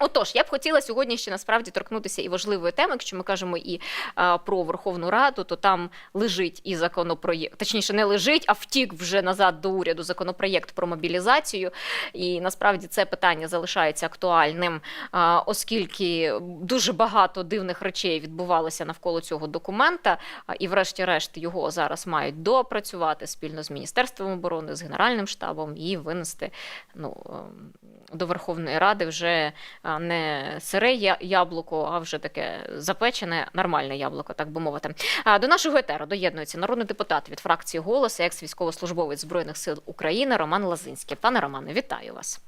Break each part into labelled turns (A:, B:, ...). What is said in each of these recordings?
A: Отож, я б хотіла сьогодні ще насправді торкнутися і важливої теми, якщо ми кажемо і а, про Верховну Раду, то там лежить і законопроєкт, точніше, не лежить, а втік вже назад до уряду законопроєкт про мобілізацію. І насправді це питання залишається актуальним, а, оскільки дуже багато дивних речей відбувалося навколо цього документа. а, І, врешті-решт, його зараз мають доопрацювати спільно з Міністерством оборони, з Генеральним штабом і винести ну, ем, до Верховної Ради вже не сире яблуко, а вже таке запечене, нормальне яблуко, так би мовити. А, До нашого етеру доєднується народний депутат від фракції «Голос», екс-військовослужбовець Збройних сил України Роман Лазинський. Пане Романе, вітаю вас.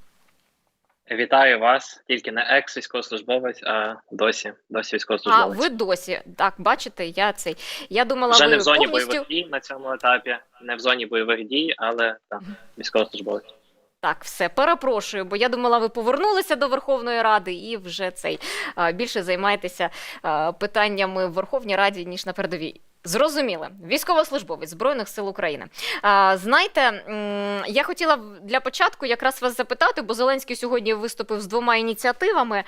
B: Вітаю вас, тільки не екс-військовослужбовець, а досі, досі
A: А
B: військовослужбовець.
A: ви досі так бачите, я цей. Я думала,
B: Вже
A: ви
B: не в зоні
A: повністю
B: бойових дій на цьому етапі, не в зоні бойових дій, але так, військовослужбовець.
A: Так, все, перепрошую, бо я думала, ви повернулися до Верховної Ради і вже цей більше займаєтеся питаннями в Верховній Раді, ніж на передовій. Зрозуміло, військовослужбовець Збройних сил України. А, знаєте, я хотіла для початку якраз вас запитати, бо Зеленський сьогодні виступив з двома ініціативами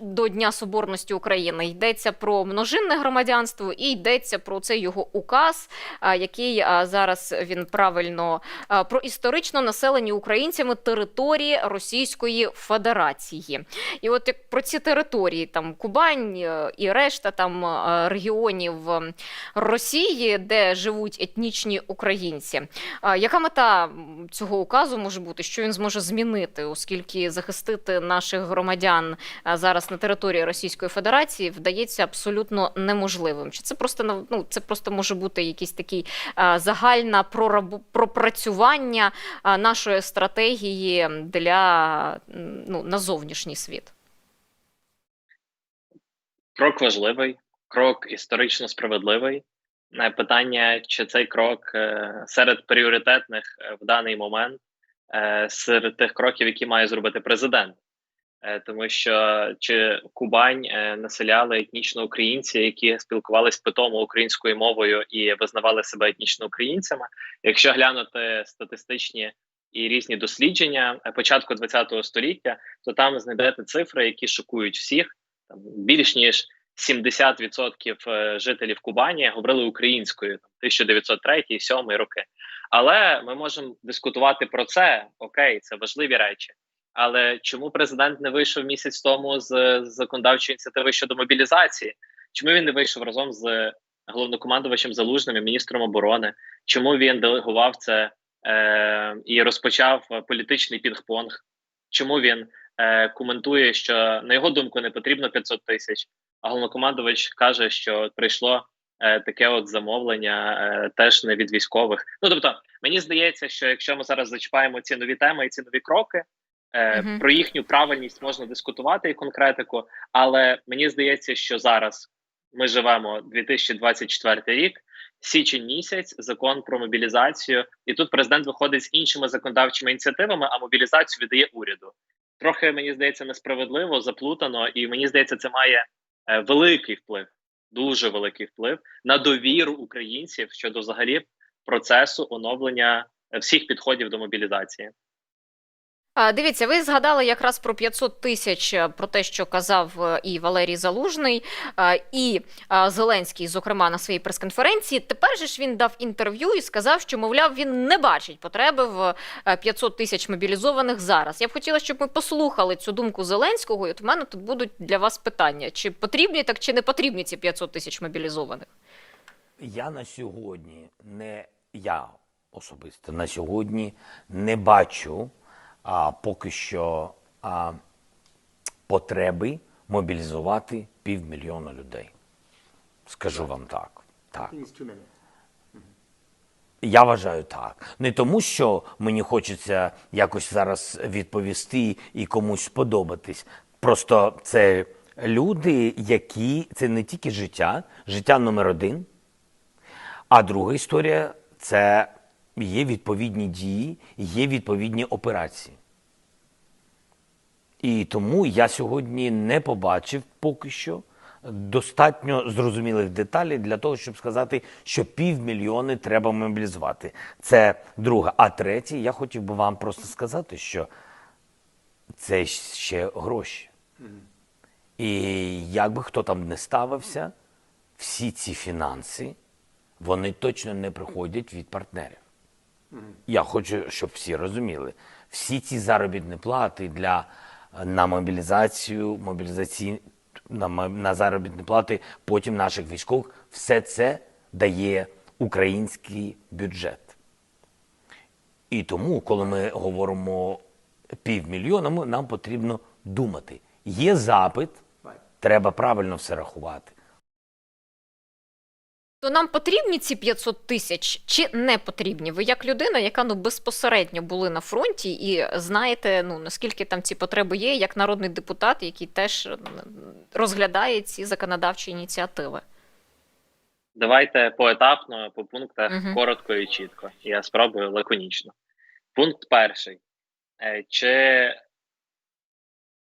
A: до Дня Соборності України. Йдеться про множинне громадянство і йдеться про цей його указ, який зараз він правильно про історично населені українцями території Російської Федерації. І от як про ці території, там Кубань е, і решта там е, регіонів Росії, де живуть етнічні українці. Яка мета цього указу може бути? Що він зможе змінити, оскільки захистити наших громадян зараз на території Російської Федерації вдається абсолютно неможливим? Чи це просто ну, це просто може бути якийсь такий а, загальна прорабу- пропрацювання нашої стратегії для ну, на зовнішній світ?
B: Крок важливий, крок історично справедливий. Питання, чи цей крок е, серед пріоритетних е, в даний момент, е, серед тих кроків, які має зробити президент. Тому що чи Кубань населяли етнічно українці, які спілкувалися питомо українською мовою і визнавали себе етнічно українцями. Якщо глянути статистичні і різні дослідження початку ХХ століття, то там знайдете цифри, які шокують всіх. Там більш ніж 70% е, жителів Кубані говорили українською там 1903-1907 роки. Але ми можемо дискутувати про це. Окей, це важливі речі. Але чому президент не вийшов місяць тому з, законодавчої ініціативи щодо мобілізації? Чому він не вийшов разом з головнокомандувачем Залужним і міністром оборони? Чому він делегував це е, і розпочав політичний пінг-понг? Чому він е, коментує, що на його думку не потрібно 500 тисяч, а головнокомандувач каже, що прийшло е, таке от замовлення е, теж не від військових. Ну тобто, мені здається, що якщо ми зараз зачіпаємо ці нові теми і ці нові кроки, е,
A: Мгм.
B: про їхню правильність можна дискутувати і конкретику, але мені здається, що зараз ми живемо 2024 рік. Січень місяць, закон про мобілізацію, і тут президент виходить з іншими законодавчими ініціативами, а мобілізацію віддає уряду. Трохи мені здається несправедливо, заплутано, і мені здається, це має великий вплив, дуже великий вплив на довіру українців щодо взагалі процесу оновлення е, всіх підходів до мобілізації.
A: Дивіться, ви згадали якраз про 500 тисяч, е, про те, що казав е, і Валерій Залужний, е, і е, Зеленський, зокрема, на своїй прес-конференції. Тепер же ж він дав інтерв'ю і сказав, що, мовляв, він не бачить потреби в е, 500 тисяч мобілізованих зараз. Я б хотіла, щоб ми послухали цю думку Зеленського, і от у мене тут будуть для вас питання: чи потрібні так, чи не потрібні ці 500 тисяч мобілізованих?
C: Я на сьогодні не я особисто на сьогодні не бачу а, поки що а, потреби мобілізувати півмільйона людей. Скажу вам так. Так. Я вважаю так. Не тому, що мені хочеться якось зараз відповісти і комусь сподобатись. Просто це люди, які це не тільки життя, життя номер один. А друга історія це є відповідні дії, є відповідні операції. І тому я сьогодні не побачив поки що достатньо зрозумілих деталей для того, щоб сказати, що півмільйони треба мобілізувати. Це друге. А третє, я хотів би вам просто сказати, що це ще гроші. І як би хто там не ставився, всі ці фінанси, вони точно не приходять від партнерів. Я хочу, щоб всі розуміли. Всі ці заробітні плати для на мобілізацію, мобілізаційні на, на заробітні плати потім наших військових, все це дає український бюджет. І тому, коли ми говоримо півмільйона, нам потрібно думати. Є запит, треба правильно все рахувати.
A: То нам потрібні ці 500 тисяч чи не потрібні? Ви як людина, яка ну безпосередньо були на фронті і знаєте, ну наскільки там ці потреби є, як народний депутат, який теж розглядає ці законодавчі ініціативи.
B: Давайте поетапно, по пунктах,
A: Мгм.
B: коротко і чітко. Я спробую лаконічно. Пункт перший. Е, Чи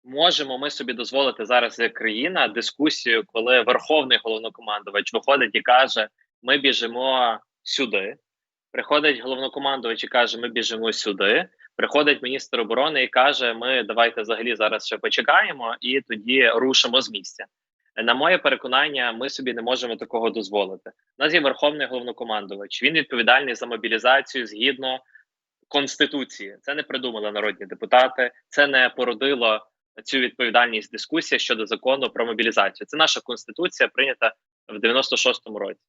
B: можемо ми собі дозволити зараз як країна дискусію, коли верховний головнокомандувач виходить і каже: Ми біжимо сюди. Приходить головнокомандувач і каже: Ми біжимо сюди. Приходить міністр оборони і каже: Ми давайте взагалі зараз ще почекаємо і тоді рушимо з місця. На моє переконання, ми собі не можемо такого дозволити. У нас є верховний головнокомандувач. Він відповідальний за мобілізацію згідно конституції. Це не придумали народні депутати, це не породило цю відповідальність дискусія щодо закону про мобілізацію. Це наша конституція, прийнята в 96-му році.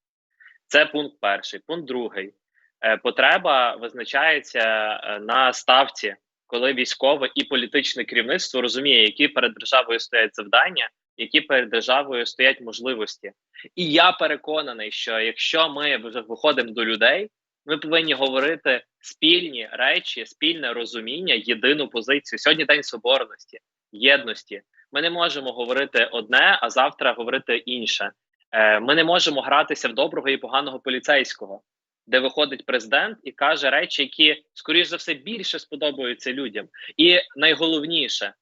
B: Це пункт перший. Пункт другий. Е, Потреба визначається е, на ставці, коли військове і політичне керівництво розуміє, які перед державою стоять завдання, які перед державою стоять можливості. І я переконаний, що якщо ми вже виходимо до людей, ми повинні говорити спільні речі, спільне розуміння, єдину позицію. Сьогодні день соборності, єдності. Ми не можемо говорити одне, а завтра говорити інше. Е, Ми не можемо гратися в доброго і поганого поліцейського, де виходить президент і каже речі, які скоріш за все більше сподобаються людям. І найголовніше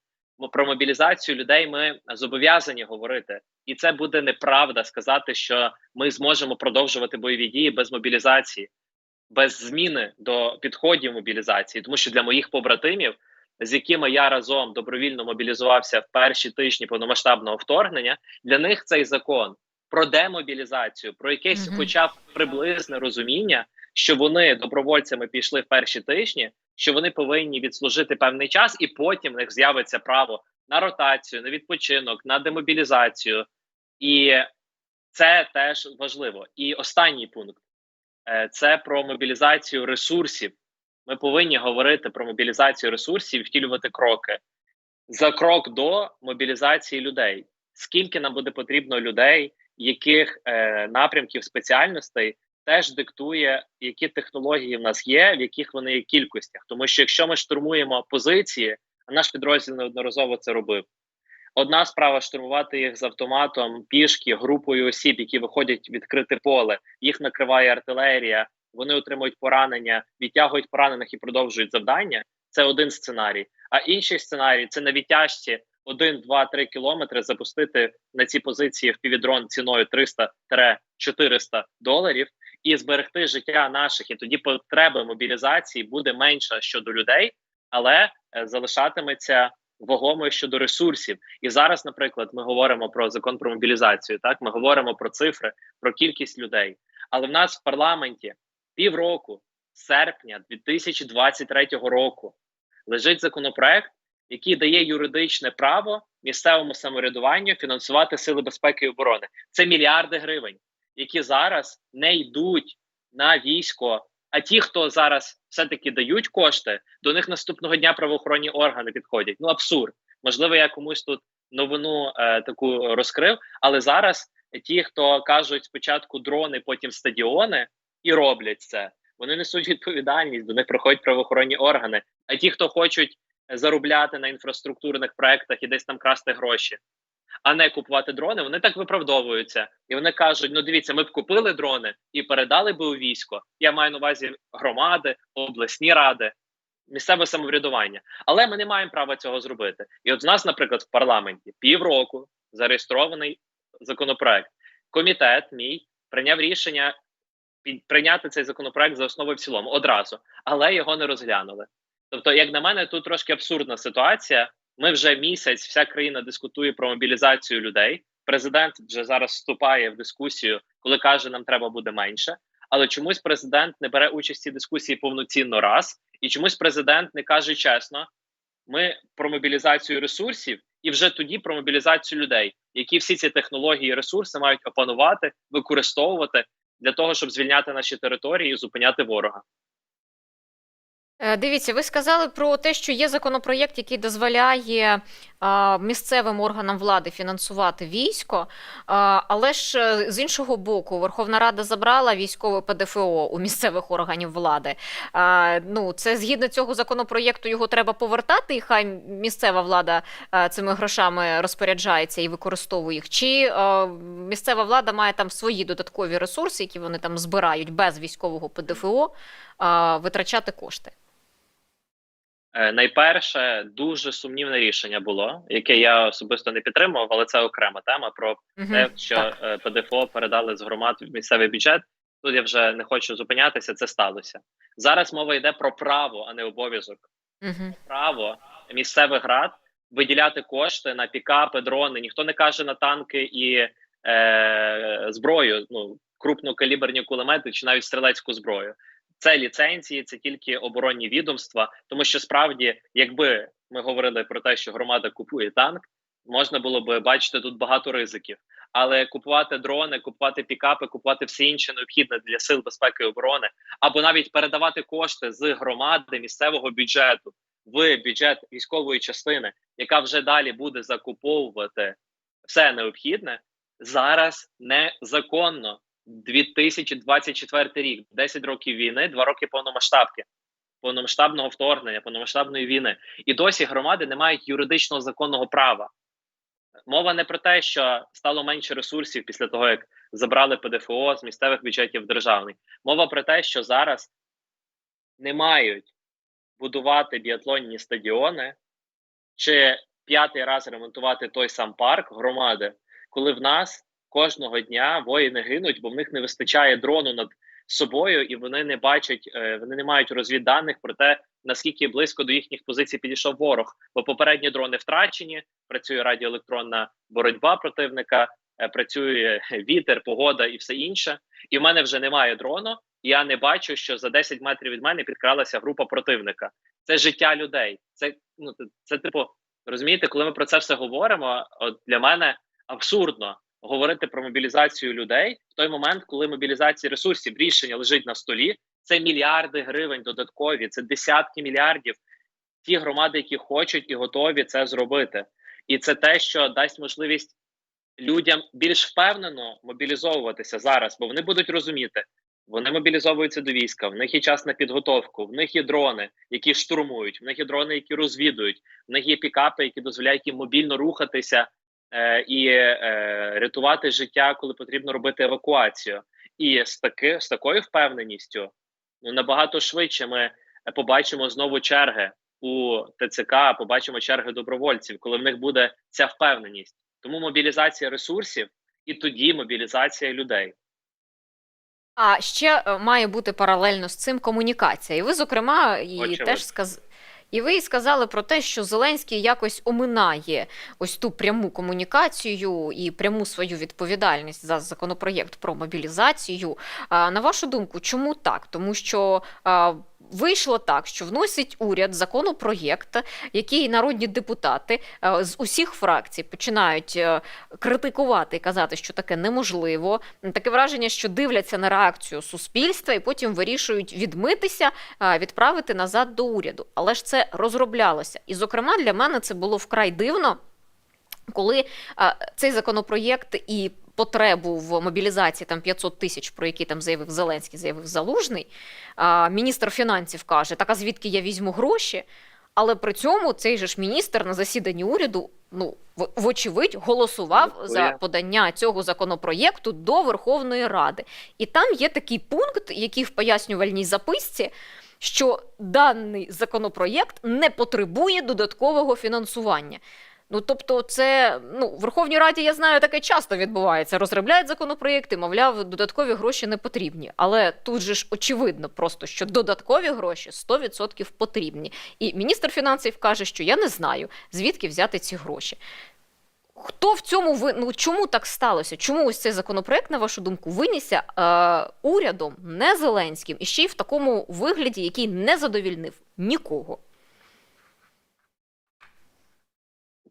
B: про мобілізацію людей ми зобов'язані говорити, і це буде неправда сказати, що ми зможемо продовжувати бойові дії без мобілізації, без зміни до підходів мобілізації, тому що для моїх побратимів, з якими я разом добровільно мобілізувався в перші тижні повномасштабного вторгнення, для них цей закон про демобілізацію, про якесь,
A: Мгм.
B: хоча б приблизне розуміння, що вони добровольцями пішли в перші тижні, що вони повинні відслужити певний час, і потім в них з'явиться право на ротацію, на відпочинок, на демобілізацію, і це теж важливо. І останній пункт е, це про мобілізацію ресурсів. Ми повинні говорити про мобілізацію ресурсів, і втілювати кроки за крок до мобілізації людей. Скільки нам буде потрібно людей, яких е, напрямків спеціальностей теж диктує, які технології в нас є, в яких вони є кількостях. Тому що якщо ми штурмуємо позиції, а наш підрозділ неодноразово це робив. Одна справа штурмувати їх з автоматом, пішки, групою осіб, які виходять відкрите поле, їх накриває артилерія, вони отримують поранення, відтягують поранених і продовжують завдання. Це один сценарій. А інший сценарій це на відтяжці 1, 2, 3 кілометри запустити на ці позиції впівдрон ціною 300-400 доларів і зберегти життя наших. І тоді потреби мобілізації буде менша щодо людей, але е, залишатиметься вагомою щодо ресурсів. І зараз, наприклад, ми говоримо про закон про мобілізацію. Так, ми говоримо про цифри, про кількість людей. Але в нас в парламенті півроку, серпня 2023 року, лежить законопроект, який дає юридичне право місцевому самоврядуванню фінансувати сили безпеки і оборони. Це мільярди гривень, які зараз не йдуть на військо. А ті, хто зараз все-таки дають кошти, до них наступного дня правоохоронні органи підходять. Ну абсурд. Можливо, я комусь тут новину е, таку розкрив, але зараз ті, хто кажуть спочатку дрони, потім стадіони, і роблять це. Вони несуть відповідальність, до них приходять правоохоронні органи. А ті, хто хочуть заробляти на інфраструктурних проектах і десь там красти гроші, а не купувати дрони, вони так виправдовуються. І вони кажуть: ну дивіться, ми б купили дрони і передали би у військо. Я маю на увазі громади, обласні ради, місцеве самоврядування. Але ми не маємо права цього зробити. І от з нас, наприклад, в парламенті півроку зареєстрований законопроект. Комітет мій прийняв рішення прийняти цей законопроект за основу в цілому одразу, але його не розглянули. Тобто, як на мене, тут трошки абсурдна ситуація. Ми вже місяць, вся країна дискутує про мобілізацію людей. Президент вже зараз вступає в дискусію, коли каже, нам треба буде менше. Але чомусь президент не бере участь в дискусії повноцінно раз, і чомусь президент не каже чесно: ми про мобілізацію ресурсів, і вже тоді про мобілізацію людей, які всі ці технології і ресурси мають опанувати, використовувати для того, щоб звільняти наші території і зупиняти ворога.
A: Е, Дивіться, ви сказали про те, що є законопроєкт, який дозволяє місцевим органам влади фінансувати військо. Але ж е, з іншого боку, Верховна Рада забрала військове ПДФО у місцевих органів влади. Ну, це згідно цього законопроєкту його треба повертати, і хай місцева влада цими грошами розпоряджається і використовує їх. Чи місцева влада має там свої додаткові ресурси, які вони там збирають без військового ПДФО, витрачати кошти?
B: Е, Найперше, дуже сумнівне рішення було, яке я особисто не підтримував, але це окрема тема про
A: Мгм,
B: те, що
A: так.
B: е, ПДФО передали з громад в місцевий бюджет. Тут я вже не хочу зупинятися. Це сталося зараз. Мова йде про право, а не обов'язок.
A: Мгм.
B: Право місцевих рад виділяти кошти на пікапи, дрони. Ніхто не каже на танки і е, зброю. Ну крупнокаліберні кулемети чи навіть стрілецьку зброю. Це ліцензії, це тільки оборонні відомства. Тому що справді, якби ми говорили про те, що громада купує танк, можна було би бачити тут багато ризиків. Але купувати дрони, купувати пікапи, купувати все інше необхідне для сил безпеки і оборони, або навіть передавати кошти з громади місцевого бюджету в бюджет військової частини, яка вже далі буде закуповувати все необхідне, зараз незаконно. 2024 рік, 10 років війни, 2 роки повномасштабки, повномасштабного вторгнення, повномасштабної війни, і досі громади не мають юридичного законного права. Мова не про те, що стало менше ресурсів після того, як забрали ПДФО з місцевих бюджетів державний. Мова про те, що зараз не мають будувати біатлонні стадіони чи п'ятий раз ремонтувати той сам парк громади, коли в нас кожного дня воїни гинуть, бо в них не вистачає дрону над собою, і вони не бачать, е, вони не мають розвідданих про те, наскільки близько до їхніх позицій підійшов ворог. Бо попередні дрони втрачені, працює радіоелектронна боротьба противника, е, працює вітер, погода і все інше. І в мене вже немає дрону. Я не бачу, що за 10 метрів від мене підкралася група противника. Це життя людей. Це ну це, це типу розумієте, коли ми про це все говоримо. От для мене абсурдно говорити про мобілізацію людей в той момент, коли мобілізація ресурсів рішення лежить на столі. Це мільярди гривень додаткові, це десятки мільярдів. Ті громади, які хочуть і готові це зробити, і це те, що дасть можливість людям більш впевнено мобілізовуватися зараз, бо вони будуть розуміти, вони мобілізовуються до війська. В них є час на підготовку, в них є дрони, які штурмують, в них є дрони, які розвідують, в них є пікапи, які дозволяють їм мобільно рухатися і е, рятувати життя, коли потрібно робити евакуацію. І з таки з такою впевненістю ну набагато швидше ми побачимо знову черги у ТЦК, побачимо черги добровольців, коли в них буде ця впевненість. Тому мобілізація ресурсів і тоді мобілізація людей.
A: А ще е, має бути паралельно з цим комунікація. І ви, зокрема, і
B: Очевидно.
A: теж сказ... І ви сказали про те, що Зеленський якось оминає ось ту пряму комунікацію і пряму свою відповідальність за законопроєкт про мобілізацію. На вашу думку, чому так? Тому що вийшло так, що вносить уряд законопроєкт, який народні депутати з усіх фракцій починають е, критикувати і казати, що таке неможливо. Таке враження, що дивляться на реакцію суспільства і потім вирішують відмитися, відправити назад до уряду. Але ж це розроблялося. І, зокрема, для мене це було вкрай дивно, коли а, цей законопроєкт і потребу в мобілізації там 500 тисяч, про які там заявив Зеленський, заявив Залужний. А, міністр фінансів каже: так а звідки я візьму гроші? Але при цьому цей же ж міністр на засіданні уряду, ну вочевидь, голосував
B: Дякую.
A: за подання цього законопроєкту до Верховної Ради. І там є такий пункт, який в пояснювальній записці, що даний законопроєкт не потребує додаткового фінансування. Ну тобто, це ну в Верховній Раді я знаю, таке часто відбувається. Розробляють законопроєкти, мовляв, додаткові гроші не потрібні. Але тут же ж очевидно, просто що додаткові гроші 100% потрібні. І міністр фінансів каже, що я не знаю, звідки взяти ці гроші. Хто в цьому ви... ну, чому так сталося? Чому ось цей законопроект, на вашу думку, винісся е, урядом, не Зеленським, і ще й в такому вигляді, який не задовільнив нікого?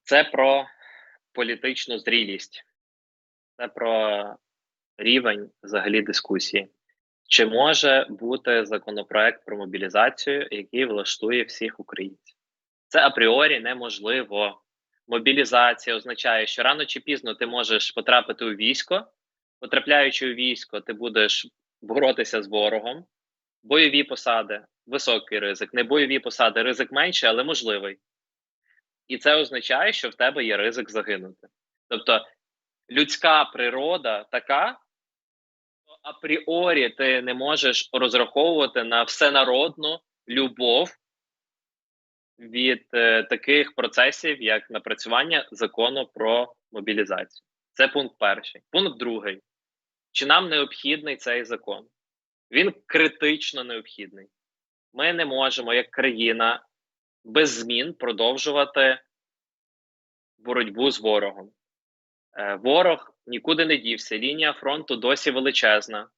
B: Це про політичну зрілість, це про рівень взагалі дискусії. Чи може бути законопроект про мобілізацію, який влаштує всіх українців? Це апріорі неможливо. Мобілізація означає, що рано чи пізно ти можеш потрапити у військо. Потрапляючи у військо, ти будеш боротися з ворогом. Бойові посади, високий ризик. Не бойові посади, ризик менший, але можливий. І це означає, що в тебе є ризик загинути. Тобто людська природа така, що апріорі ти не можеш розраховувати на всенародну любов від е, таких процесів, як напрацювання закону про мобілізацію. Це пункт перший. Пункт другий. Чи нам необхідний цей закон? Він критично необхідний. Ми не можемо, як країна, без змін продовжувати боротьбу з ворогом. Е, ворог нікуди не дівся, лінія фронту досі величезна.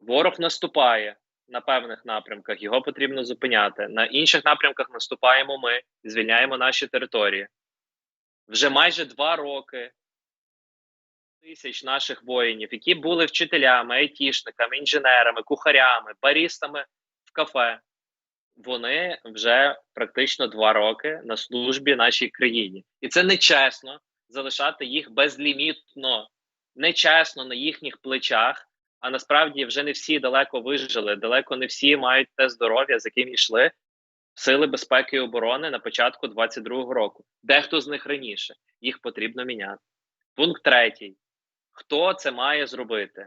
B: Ворог наступає на певних напрямках, його потрібно зупиняти. На інших напрямках наступаємо ми, і звільняємо наші території. Вже майже два роки тисяч наших воїнів, які були вчителями, айтішниками, інженерами, кухарями, барістами в кафе вони вже практично два роки на службі нашій країні, і це нечесно залишати їх безлімітно, нечесно на їхніх плечах. А насправді вже не всі далеко вижили, далеко не всі мають те здоров'я, з яким йшли в сили безпеки і оборони на початку 22-го року. Дехто з них раніше їх потрібно міняти. Пункт третій: хто це має зробити?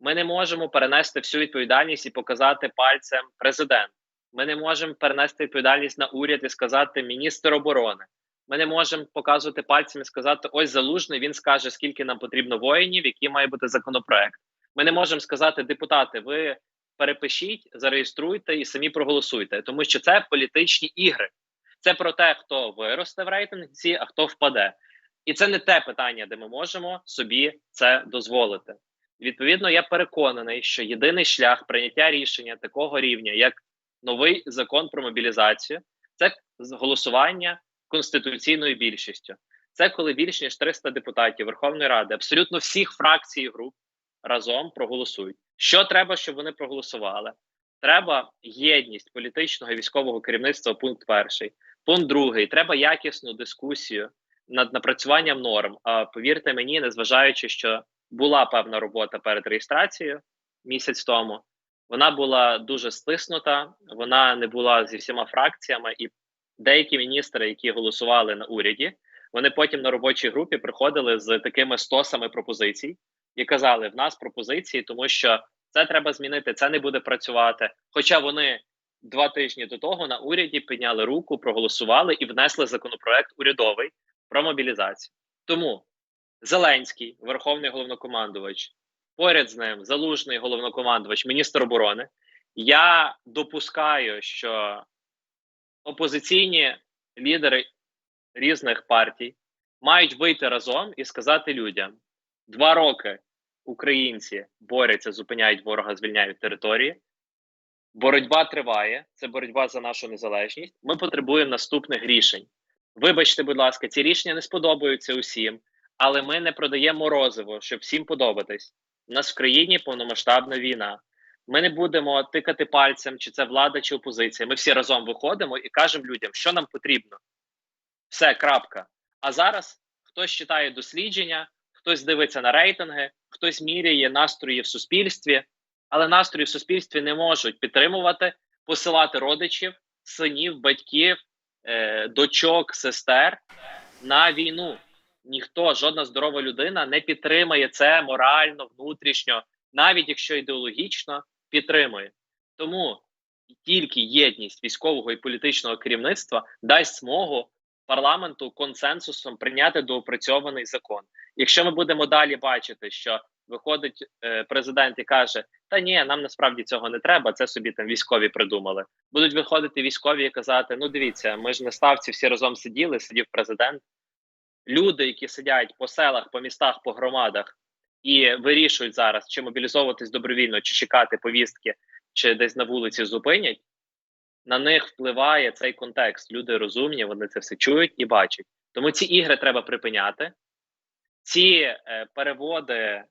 B: Ми не можемо перенести всю відповідальність і показати пальцем президент. Ми не можемо перенести відповідальність на уряд і сказати міністр оборони. Ми не можемо показувати пальцем і сказати: ось залужний. Він скаже, скільки нам потрібно воїнів, який має бути законопроект. Ми не можемо сказати, депутати, ви перепишіть, зареєструйте і самі проголосуйте, тому що це політичні ігри. Це про те, хто виросте в рейтинзі, а хто впаде. І це не те питання, де ми можемо собі це дозволити. Відповідно, я переконаний, що єдиний шлях прийняття рішення такого рівня, як новий закон про мобілізацію, це голосування конституційною більшістю. Це коли більш ніж 300 депутатів Верховної Ради, абсолютно всіх фракцій і груп разом проголосують. Що треба, щоб вони проголосували? Треба єдність політичного і військового керівництва. Пункт перший. Пункт другий. Треба якісну дискусію над напрацюванням норм. А повірте мені, незважаючи, що була певна робота перед реєстрацією місяць тому. Вона була дуже стиснута, вона не була зі всіма фракціями, і деякі міністри, які голосували на уряді, вони потім на робочій групі приходили з такими стосами пропозицій і казали: в нас пропозиції, тому що це треба змінити, це не буде працювати. Хоча вони два тижні до того на уряді підняли руку, проголосували і внесли законопроект урядовий про мобілізацію. Тому Зеленський, верховний головнокомандувач, поряд з ним залужний головнокомандувач, міністр оборони. Я допускаю, що опозиційні лідери різних партій мають вийти разом і сказати людям: два роки українці борються, зупиняють ворога, звільняють території. Боротьба триває. Це боротьба за нашу незалежність. Ми потребуємо наступних рішень. Вибачте, будь ласка, ці рішення не сподобаються усім, але ми не продаємо морозиво, щоб всім подобатись. У нас в країні повномасштабна війна. Ми не будемо тикати пальцем, чи це влада, чи опозиція. Ми всі разом виходимо і кажемо людям, що нам потрібно. Все, крапка. А зараз хтось читає дослідження, хтось дивиться на рейтинги, хтось міряє настрої в суспільстві, але настрої в суспільстві не можуть підтримувати, посилати родичів, синів, батьків, е, дочок, сестер на війну. Ніхто, жодна здорова людина не підтримає це морально, внутрішньо, навіть якщо ідеологічно підтримує. Тому тільки єдність військового і політичного керівництва дасть змогу парламенту консенсусом прийняти доопрацьований закон. Якщо ми будемо далі бачити, що виходить е, президент і каже: Та ні, нам насправді цього не треба, це собі там військові придумали. Будуть виходити військові і казати: Ну, дивіться, ми ж на ставці всі разом сиділи, сидів президент. Люди, які сидять по селах, по містах, по громадах і вирішують зараз, чи мобілізовуватись добровільно, чи чекати повістки, чи десь на вулиці зупинять. На них впливає цей контекст. Люди розумні, вони це все чують і бачать. Тому ці ігри треба припиняти. Ці е, переводи, е,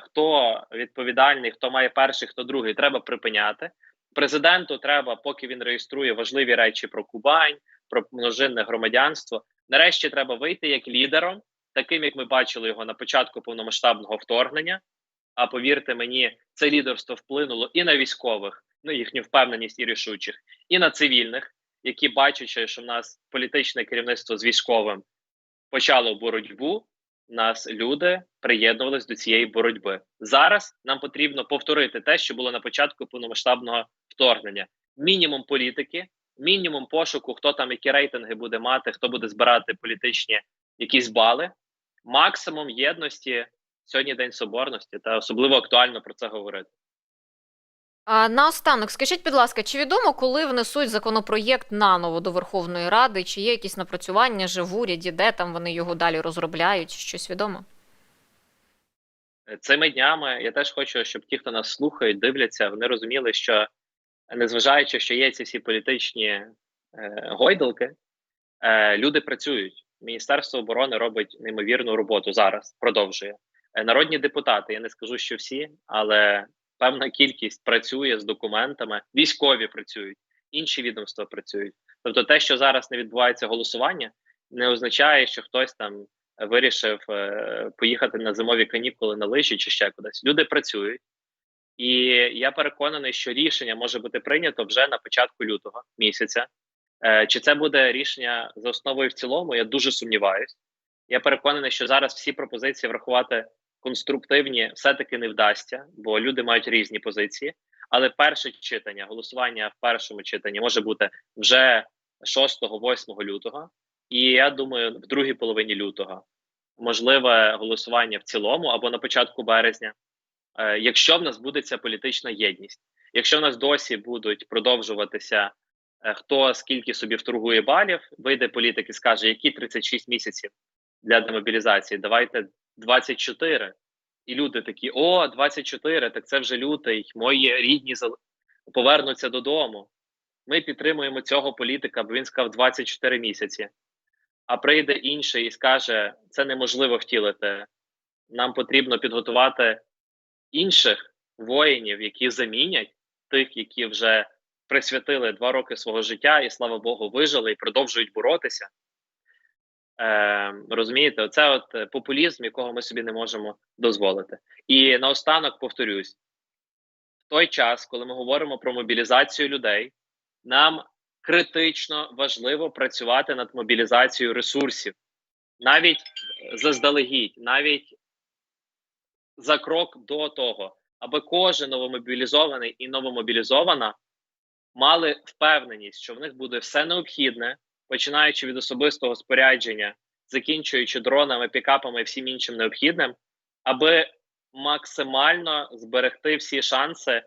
B: хто відповідальний, хто має перший, хто другий, треба припиняти. Президенту треба, поки він реєструє важливі речі про Кубань, про множинне громадянство. Нарешті треба вийти як лідером, таким як ми бачили його на початку повномасштабного вторгнення. А повірте мені, це лідерство вплинуло і на військових, ну їхню впевненість і рішучих, і на цивільних, які бачачи, що в нас політичне керівництво з військовим почало боротьбу. Нас люди приєднувались до цієї боротьби. Зараз нам потрібно повторити те, що було на початку повномасштабного вторгнення: мінімум політики, мінімум пошуку, хто там які рейтинги буде мати, хто буде збирати політичні якісь бали, максимум єдності. Сьогодні день соборності, та особливо актуально про це говорити.
A: А наостанок, скажіть, будь ласка, чи відомо, коли внесуть законопроєкт наново до Верховної Ради? Чи є якісь напрацювання вже в уряді, де там вони його далі розробляють? Щось відомо?
B: Цими днями я теж хочу, щоб ті, хто нас слухають, дивляться, вони розуміли, що незважаючи, що є ці всі політичні е, гойдалки, е, люди працюють. Міністерство оборони робить неймовірну роботу зараз, продовжує. Е, народні депутати, я не скажу, що всі, але певна кількість працює з документами, військові працюють, інші відомства працюють. Тобто, те, що зараз не відбувається голосування, не означає, що хтось там вирішив е, поїхати на зимові канікули на лижі чи ще кудись. Люди працюють, і я переконаний, що рішення може бути прийнято вже на початку лютого місяця. Е, чи це буде рішення за основою в цілому? Я дуже сумніваюсь. Я переконаний, що зараз всі пропозиції врахувати конструктивні все-таки не вдасться, бо люди мають різні позиції. Але перше читання, голосування в першому читанні може бути вже 6-8 лютого, і я думаю, в другій половині лютого можливе голосування в цілому або на початку березня, якщо в нас буде ця політична єдність. Якщо в нас досі будуть продовжуватися е, хто скільки собі вторгує балів, вийде політик і скаже, які 36 місяців для демобілізації, давайте 24. І люди такі: о, 24, так це вже лютий, мої рідні повернуться додому. Ми підтримуємо цього політика, бо він сказав 24 місяці. А прийде інший і скаже: це неможливо втілити. Нам потрібно підготувати інших воїнів, які замінять тих, які вже присвятили два роки свого життя, і слава Богу, вижили і продовжують боротися. Е, розумієте, оце от е, популізм, якого ми собі не можемо дозволити. І наостанок повторюсь: в той час, коли ми говоримо про мобілізацію людей, нам критично важливо працювати над мобілізацією ресурсів, навіть заздалегідь, навіть за крок до того, аби кожен новомобілізований і новомобілізована мали впевненість, що в них буде все необхідне, починаючи від особистого спорядження, закінчуючи дронами, пікапами і всім іншим необхідним, аби максимально зберегти всі шанси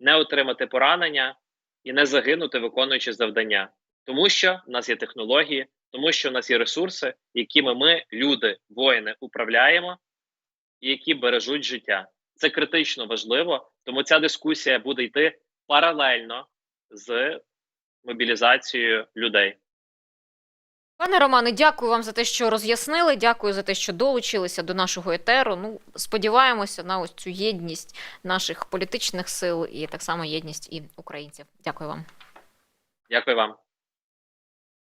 B: не отримати поранення і не загинути, виконуючи завдання, тому що в нас є технології, тому що в нас є ресурси, якими ми, люди, воїни, управляємо, які бережуть життя. Це критично важливо, тому ця дискусія буде йти паралельно з мобілізацією людей.
A: Пане Романе, дякую вам за те, що роз'яснили. Дякую за те, що долучилися до нашого етеру. Ну, сподіваємося на ось цю єдність наших політичних сил і так само єдність і українців. Дякую вам.
B: Дякую вам.